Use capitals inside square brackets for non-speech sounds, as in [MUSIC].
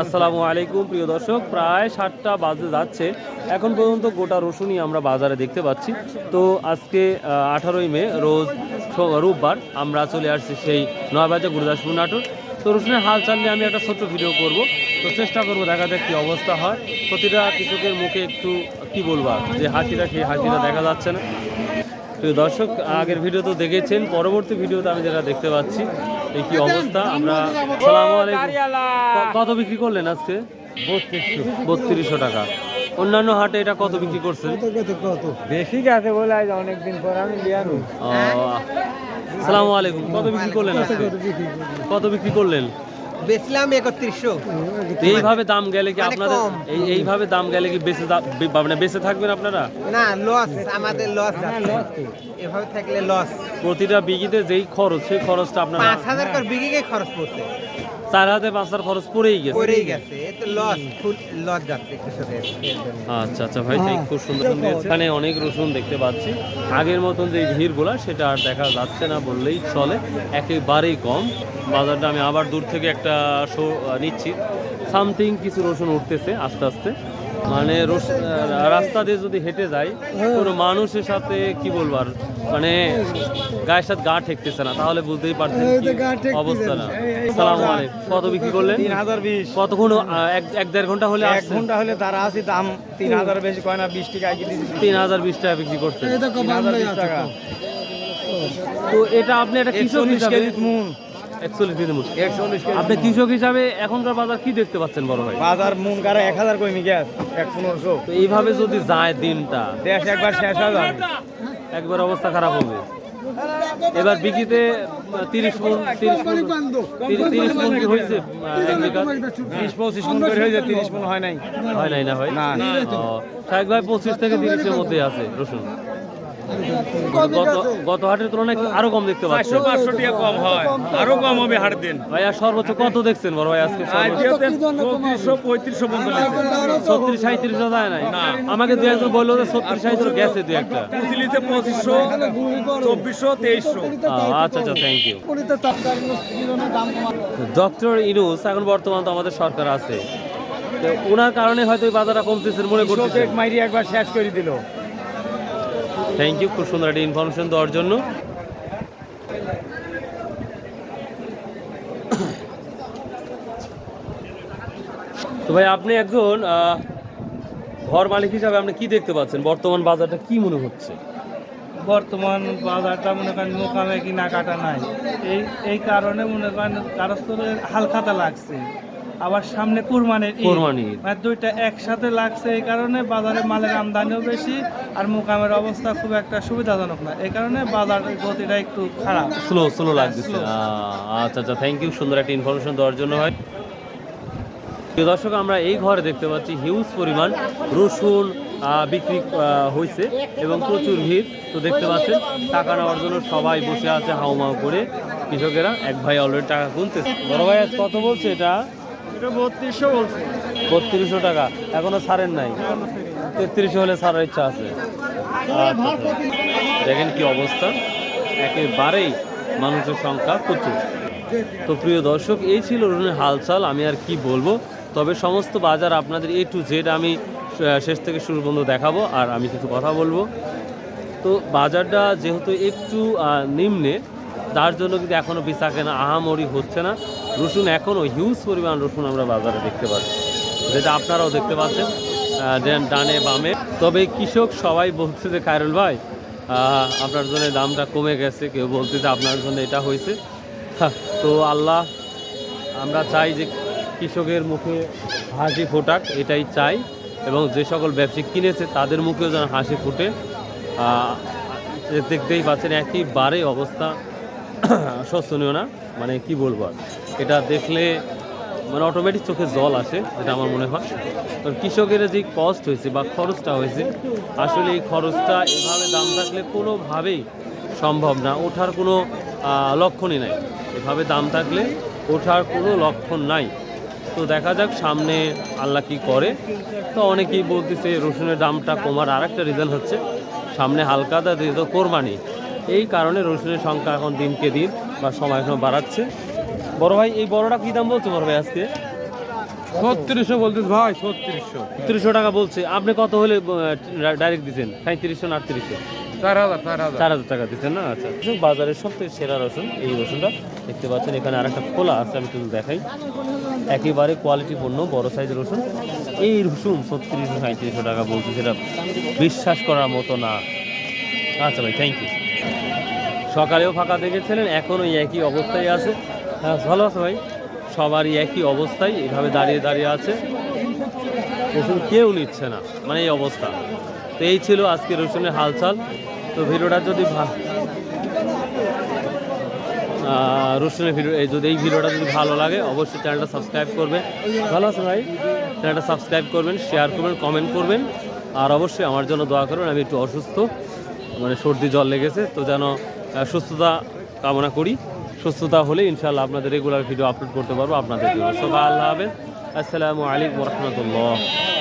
আসসালামু আলাইকুম, প্রিয় দর্শক। প্রায় সাতটা বাজে যাচ্ছে। এখন পর্যন্ত গোটা রসুনই আমরা বাজারে দেখতে পাচ্ছি। তো আজকে আঠারোই মে, রোজ রোববার আমরা চলে আসছি সেই নয় বাজে গুরুদাসপুর নাটোর। তো রসুনের হাল চাল নিয়ে আমি একটা ছোট্ট ভিডিও করব। তো চেষ্টা করব দেখা যাক কী অবস্থা হয়। প্রতিটা কৃষকের মুখে একটু, কি বলব যে হাসিটা, সেই হাসিটা দেখা যাচ্ছে না। প্রিয় দর্শক আগের ভিডিও তো দেখেছেন পরবর্তী ভিডিওতে আমি যেটা দেখতে পাচ্ছি এই কি অবস্থা? আমরা সালাম কত বিক্রি করলেন আজকে? বত্রিশশো টাকা। অন্যান্য হাটে এটা কত বিক্রি করছেন? বেশি গেছে বলে আজ অনেকদিন পর আমি সালামু আলাইকুম। কত বিক্রি করলেন আজকে? কত বিক্রি করলেন? বেচলাম একত্রিশশো। এইভাবে দাম গেলে কি মানে আপনাদের এই এইভাবে দাম গেলে কি বেঁচে মানে বেঁচে থাকবেন আপনারা? না লস আমাদের লস এভাবে থাকলে লস প্রতিটা বিঘিতে যেই খরচ সেই খরচটা আপনারা পাঁচ হাজার করে বিঘিকে খরচ পড়ছে। চার হাতে পাঁচ হাজার খরচ পড়েই গেছে। পড়েই গেছে। এ লস ফুল লস যাচ্ছে কৃষকের আচ্ছা আচ্ছা ভাই খুব সুন্দর দিয়েছে। এখানে অনেক রসুন দেখতে পাচ্ছি। আগের মতন যে ভিড়গুলা সেটা আর দেখা যাচ্ছে না বললেই চলে। একেবারেই কম। বাজারটা আমি আবার দূর থেকে একটা শো নিচ্ছি। সামথিং কিছু রসুন উঠতেছে আস্তে আস্তে। মানে রস- রাস্তা দিয়ে যদি হেঁটে যাই কোনো মানুষের সাথে কি বলব আর মানে গায়ের সাথে গা ঠেকতেছে না। তাহলে বুঝতেই পারছেন অবস্থা না। সালাম আলাইকুম। কত বিক্রি করলেন? তিন হাজার বিশ। কতক্ষণ এক এক দেড় ঘণ্টা হলে এক ঘণ্টা হলে তারা আছে দাম তিন হাজার বেশি কয় না বিশ টাকা তিন হাজার বিশ টাকা বিক্রি করছে। তিন হাজার বিশ টাকা। তো। এটা আপনি একটা কৃষক হিসাবে একচল্লিশ দিনের মতো একচল্লিশ আপনি কৃষক হিসাবে এখনকার বাজার কি দেখতে পাচ্ছেন বড় ভাই? বাজার মুন কারা এক হাজার কমে এক পনেরোশো। তো এইভাবে যদি যায় দিনটা দেশ একবার শেষ হয়ে যাবে। একবার অবস্থা খারাপ হবে। এবার বিক্রিতে তিরিশ মন তিরিশ মন মন হয়েছে? বিশ পঁচিশ মন করে হয়ে যায় তিরিশ মন হয় নাই। হয় নাই না ভাই? না। ভাই পঁচিশ থেকে তিরিশের মধ্যে আছে রসুন। গত হাটের তুলনায় আরও কম দেখতে পাচ্ছি। পাঁচশো টাকা কম হয়। আরও কম হবে হাট দিন। ভাই আর সর্বোচ্চ কত দেখছেন বড় ভাই আজকে চৌত্রিশশো পঁয়ত্রিশশো ছত্রিশ যায় নাই? আমাকে দু একজন বলল যে ছত্রিশ সাঁত্রিশ গেছে দু একটা। পঁচিশশো চব্বিশশো তেইশশো। আচ্ছা আচ্ছা থ্যাংক ইউ ডক্টর ইনুস এখন বর্তমান তো আমাদের সরকার আছে। তো ওনার কারণে হয়তো এই বাজারটা কমতেছে মনে কৃষক মাইরি একবার শেষ করে দিল। থ্যাংক ইউ খুব সুন্দর একটা ইনফরমেশন দেওয়ার জন্য। তো ভাই, আপনি একজন ঘর মালিক হিসাবে আপনি কি দেখতে পাচ্ছেন? বর্তমান বাজারটা কি মনে হচ্ছে? বর্তমান বাজারটা মনে করেন মোকামে কিনা কাটা নাই। এই এই কারণে মনে করেন কারস্তরের হালখাতা লাগছে। আবার সামনে কুরবানির। কোরবানির। মানে দুইটা একসাথে লাগছে এই কারণে বাজারে মালের আমদানিও বেশি আর মোকামের অবস্থা খুব একটা সুবিধাজনক না। এই কারণে বাজারের গতিটা একটু খারাপ। স্লো স্লো লাগছে। আচ্ছা আচ্ছা থ্যাংক ইউ সুন্দর একটা ইনফরমেশন দেওয়ার জন্য ভাই। প্রিয় দর্শক আমরা এই ঘরে দেখতে পাচ্ছি হিউজ পরিমাণ রসুন বিক্রি হয়েছে এবং প্রচুর ভিড়। তো দেখতে পাচ্ছেন টাকা নেওয়ার জন্য সবাই বসে আছে হাউমাউ করে। কৃষকেরা এক ভাই অলরেডি টাকা গুনতে বড় ভাই আজ কত বলছে এটা? বত্রিশশো টাকা। এখনও ছাড়েন নাই। তেত্রিশশো হলে ছাড়ার ইচ্ছা আছে। আচ্ছা, আচ্ছা। দেখেন কি অবস্থা। একেবারেই মানুষের সংখ্যা প্রচুর। তো প্রিয় দর্শক এই ছিল রুনের হালচাল। আমি আর কি বলব? তবে সমস্ত বাজার আপনাদের এ টু জেড আমি শেষ থেকে শুরু পর্যন্ত দেখাবো। আর আমি কিছু কথা বলব। তো বাজারটা যেহেতু একটু নিম্নে তার জন্য কিন্তু এখনও বেচা কেনা আহামরি হচ্ছে না। রসুন এখনও হিউজ পরিমাণ রসুন আমরা বাজারে দেখতে পাচ্ছি। যেটা আপনারাও দেখতে পাচ্ছেন ডানে বামে। তবে কৃষক সবাই বলছে যে খায়রুল ভাই আপনার জন্য দামটা কমে গেছে। কেউ বলতে যে আপনার জন্য এটা হয়েছে। হ্যাঁ, তো আল্লাহ আমরা চাই যে কৃষকের মুখে হাসি ফোটাক এটাই চাই। এবং যে সকল ব্যবসায়িক কিনেছে তাদের মুখেও যেন হাসি ফুটে। দেখতেই পাচ্ছেন একেবারে অবস্থা। [CLEARS THROAT] শোচনীয় না? মানে কি বলব আর? এটা দেখলে মানে অটোমেটিক চোখে জল আসে, যেটা আমার মনে হয়। তো কৃষকের যে কষ্ট হয়েছে বা খরচটা হয়েছে, আসলে এই খরচটা এভাবে দাম থাকলে কোনোভাবেই সম্ভব না, ওঠার কোনো লক্ষণই নাই। এভাবে দাম থাকলে ওঠার কোনো লক্ষণ নাই। তো দেখা যাক সামনে আল্লাহ কি করে। তো অনেকেই বলতেছে রসুনের দামটা কমার আর একটা রিজন হচ্ছে, সামনে হালকাতা দিয়ে তো কোরবানি। এই কারণে রসুনের সংখ্যা এখন দিনকে দিন বা সময় এখন বাড়াচ্ছে। বড় ভাই এই বড়টা কি দাম বলছো বড় ভাই আজকে? ছত্রিশশো বলতে ভাই ছত্রিশশো। তিরিশশো টাকা বলছে। আপনি কত হলে ডাইরেক্ট দিচ্ছেন সাঁত্রিশশো না আটত্রিশশো? চার হাজার চার হাজার। টাকা দিচ্ছেন না? আচ্ছা বাজারের সব থেকে সেরা রসুন এই রসুনটা। দেখতে পাচ্ছেন এখানে আর একটা খোলা আছে আমি একটু দেখাই। একেবারে কোয়ালিটি পণ্য বড় সাইজের রসুন। এই রসুন ছত্রিশশো সাঁত্রিশশো টাকা বলছে সেটা বিশ্বাস করার মতো না। আচ্ছা ভাই থ্যাংক ইউ সকালেও ফাঁকা দেখেছিলেন এখনও একই অবস্থায় আছে। হ্যাঁ ভালো আছে ভাই? সবারই একই অবস্থায় এভাবে দাঁড়িয়ে দাঁড়িয়ে আছে। রসুন কেউ নিচ্ছে না মানে এই অবস্থা। তো এই ছিল আজকে রসুনের হালচাল। তো ভিডিওটা যদি রসুনের ভিডিও এই যদি এই ভিডিওটা যদি ভালো লাগে অবশ্যই চ্যানেলটা সাবস্ক্রাইব করবেন। ভালো আছে ভাই? চ্যানেলটা সাবস্ক্রাইব করবেন শেয়ার করবেন কমেন্ট করবেন। আর অবশ্যই আমার জন্য দোয়া করবেন আমি একটু অসুস্থ মানে সর্দি জল লেগেছে। তো যেন সুস্থতা কামনা করি। সুস্থতা হলে ইনশাল্লাহ আপনাদের রেগুলার ভিডিও আপলোড করতে পারব আপনাদের জন্য। সবাই আল্লাহ হাফেজ। আসসালামু আলাইকুম রহমতুল্লাহ।